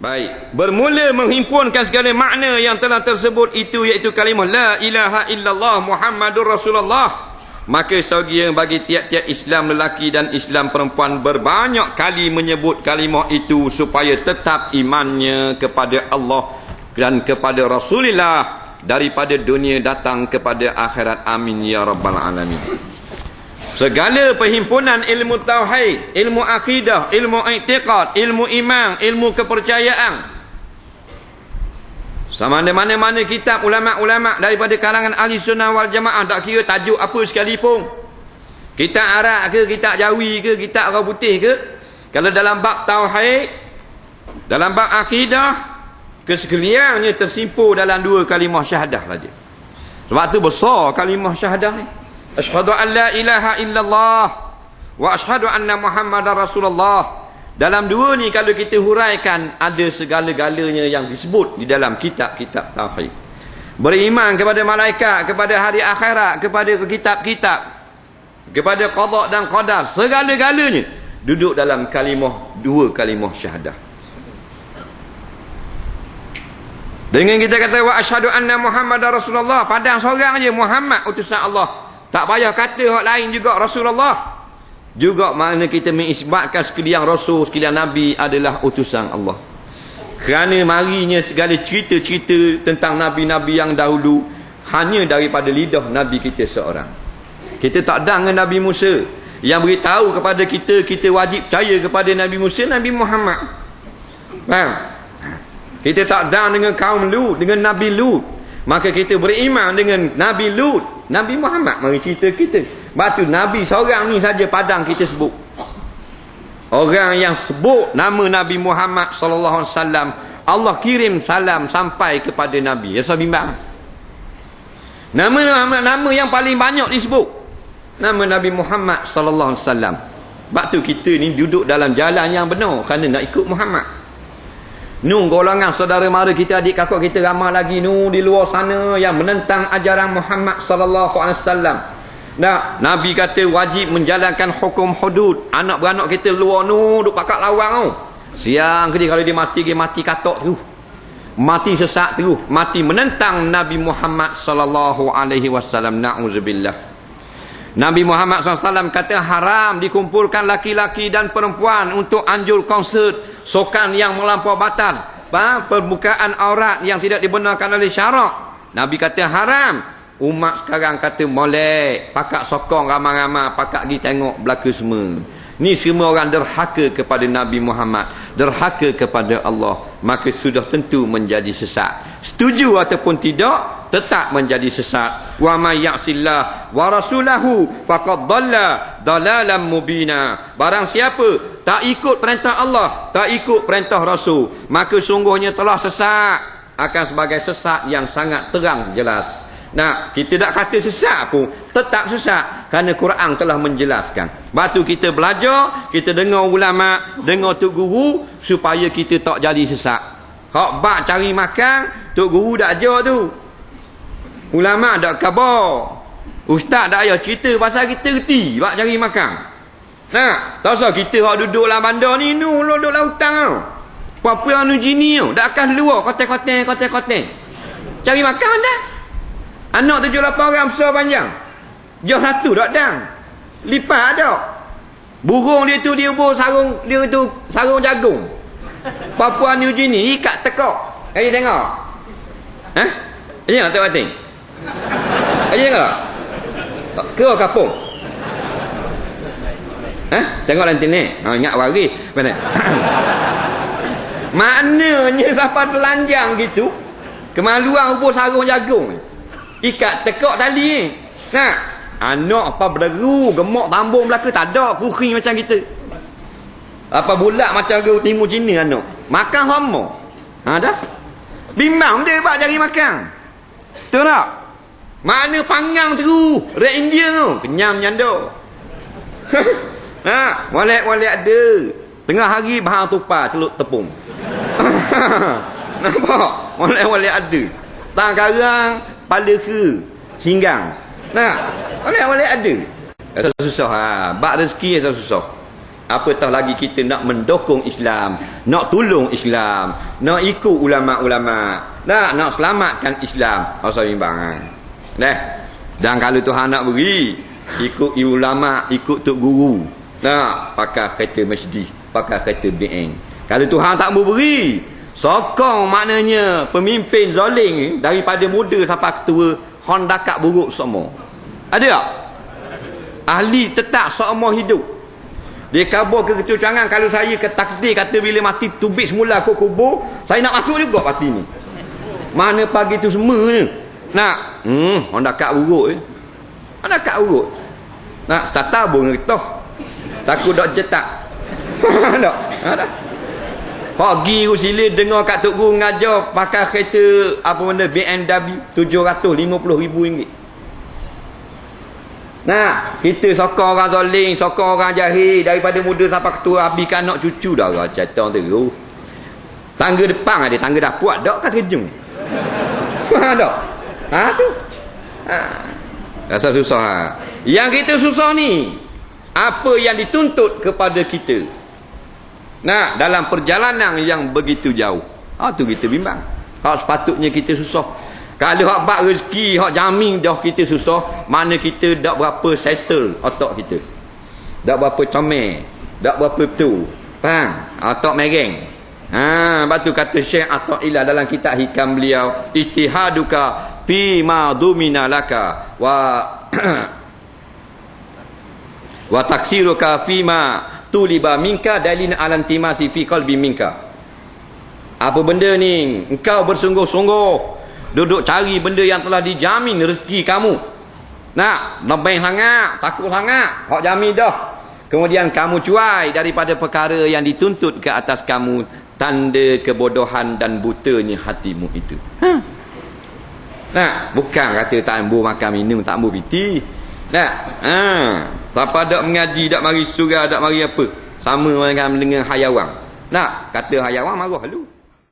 Baik. Bermula menghimpunkan segala makna yang telah tersebut itu iaitu kalimah La ilaha illallah Muhammadur Rasulullah. Maka sebagian bagi tiap-tiap Islam lelaki dan Islam perempuan berbanyak kali menyebut kalimah itu supaya tetap imannya kepada Allah dan kepada Rasulullah daripada dunia datang kepada akhirat. Amin ya rabbal alamin. Segala perhimpunan ilmu tauhid, ilmu akidah, ilmu i'tiqad, ilmu iman, ilmu kepercayaan. Sama ada mana-mana kitab ulama-ulama daripada kalangan ahli sunnah wal jamaah tak kira tajuk apa sekalipun. Kitab Arab ke, kitab Jawi ke, kitab orang putih ke. Kalau dalam bab tauhid, dalam bab akidah, kesekaliannya tersimpul dalam dua kalimah syahadah saja. Sebab tu besar kalimah syahadah ni. Ashhadu an la ilaha illallah wa ashhadu anna Muhammadar Rasulullah. Dalam dua ni kalau kita huraikan ada segala-galanya yang disebut di dalam kitab-kitab tauhid. Beriman kepada malaikat, kepada hari akhirat, kepada kitab-kitab, kepada qada dan qadar, segala-galanya duduk dalam kalimah dua kalimah syahadah. Dengan kita kata wa asyhadu anna Muhammadar Rasulullah, padang seorang aja Muhammad utusan Allah. Tak payah kata orang lain juga Rasulullah. Juga mana kita mengisbatkan sekalian Rasul, sekalian Nabi adalah utusan Allah. Kerana marinya segala cerita-cerita tentang Nabi-Nabi yang dahulu hanya daripada lidah Nabi kita seorang. Kita tak ada dengan Nabi Musa. Yang beritahu kepada kita, kita wajib percaya kepada Nabi Musa, Nabi Muhammad. Faham? Kita tak ada dengan kaum Lut, dengan Nabi Lut. Maka kita beriman dengan Nabi Lut, Nabi Muhammad mari cerita kita. Batu Nabi seorang ni saja padang kita sebut. Orang yang sebut nama Nabi Muhammad sallallahu alaihi wasallam, Allah kirim salam sampai kepada Nabi. Ya bimbang. Nama nama nama yang paling banyak disebut. Nama Nabi Muhammad sallallahu alaihi wasallam. Batu kita ni duduk dalam jalan yang benar kerana nak ikut Muhammad. Nu golongan saudara mara kita adik kakak kita ramai lagi nu di luar sana yang menentang ajaran Muhammad sallallahu alaihi wasallam. Nah, Nabi kata wajib menjalankan hukum hudud. Anak beranak kita luar nu duk pakak lawang tu. Siang ke kalau dia mati dia mati katok tu. Mati sesak tu, mati menentang Nabi Muhammad sallallahu alaihi wasallam. Nauzubillah. Nabi Muhammad SAW kata haram dikumpulkan laki-laki dan perempuan untuk anjur konsert sokan yang melampau batal. Bah, permukaan aurat yang tidak dibenarkan oleh syarak. Nabi kata haram. Umat sekarang kata molek pakak sokong ramai-ramai pakak pergi tengok belaka semua ni semua orang derhaka kepada Nabi Muhammad derhaka kepada Allah. Maka sudah tentu menjadi sesat setuju ataupun tidak tetap menjadi sesat wa may ya'sillah wa rasulahu faqad dhalla dhalalan mubina. Barang siapa tak ikut perintah Allah tak ikut perintah rasul maka sungguhnya telah sesat akan sebagai sesat yang sangat terang jelas. Nah, kita tak kata sesat pun tetap sesat kerana Quran telah menjelaskan. Batu kita belajar, kita dengar ulama, dengar tok guru supaya kita tak jadi sesat. Hak bak cari makan, tok guru dak ajar tu. Ulama tak khabar. Ustaz tak payah cerita pasal kita reti buat cari makan. Nah, tak usah kita hak duduk dalam bandar ni nu lo duduk dalam hutang tau. Papua anu jini tau. Dak akan luar kote-kote kote-kote. Cari makan dah. Anak tujuh lapan orang besar panjang. Jauh satu tak dang. Lipat ada. Burung dia tu dia buat sarung dia tu sarung jagung. Papua New Guinea ikat tekok. Kau tengok. Hah? Ini nak tengok batin. Aja enggak? Ke kapung? Eh, tengok nanti ni. Ha, ingat wari. Mana? Maknanya siapa telanjang gitu, kemaluan ubur sarung jagung. Ikat tekok tali ni. Nah, anak apa berderu, gemuk tambung belaka tak ada, kuring macam kita. Apa bulat macam ke timur Cina anak. Makan sama. Ha dah. Bimbang dia buat cari makan. Betul tak? Mana panggang tu? Red India tu. Kenyam nyanda. ha, molek-molek ada. Tengah hari bahang tupa celup tepung. Nampak? Molek-molek ada. Tang karang, pada ke, singgang. Nah, molek-molek ada. Rasa susah ha. Bak rezeki rasa susah. apatah lagi kita nak mendukung Islam nak tolong Islam nak ikut ulama-ulama nak nak selamatkan Islam masa bimbang ha. nah dan kalau Tuhan nak beri ikut ulama ikut tok guru nah pakai kereta masjid pakai kereta BN kalau Tuhan tak mau beri sokong maknanya pemimpin zalim daripada muda sampai tua Honda kak buruk semua ada tak ahli tetap semua hidup dia kabur ke kecucangan kalau saya ke takdir kata bila mati tubik semula aku kubur, saya nak masuk juga pati ni. Mana pagi tu semua ni? Nak? Hmm, orang dah kat urut eh. Mana kat urut? Nak starter pun ngertoh. Takut dak cetak. tak? Ada. Pagi aku sila dengar kat Tok Guru ngajar pakai kereta apa benda BMW 750 ribu ringgit. Nah, kita sokong orang zalim, sokong orang jahil daripada muda sampai ketua habiskan anak cucu dah orang cerita tu. Tangga depan ada, tangga dah puat dak kan terjun. Ha dak. Ha tu. Ha. Rasa susah ha. Yang kita susah ni apa yang dituntut kepada kita. Nah, dalam perjalanan yang begitu jauh. Ha tu kita bimbang. Hak sepatutnya kita susah. Kalau hak bak rezeki, hak jamin dah kita susah, mana kita tak berapa settle otak kita. Tak berapa comel, tak berapa tu. Faham? Otak mereng. Ha, lepas tu kata Syekh Atta Ilah dalam kitab hikam beliau, istihaduka fi ma dumina laka wa wa taksiruka fi ma tuliba minka dalin alantimasi fi qalbi minka. Apa benda ni? Engkau bersungguh-sungguh. Duduk cari benda yang telah dijamin rezeki kamu. Nak? Lebih sangat takut sangat. Hak jamin dah. Kemudian kamu cuai daripada perkara yang dituntut ke atas kamu tanda kebodohan dan butanya hatimu itu. Ha. nah bukan kata tak ambu makan minum tak ambu piti nah ha. siapa tak mengaji tak mari surah tak mari apa. Sama dengan dengan hayawan nak kata hayawan marah lu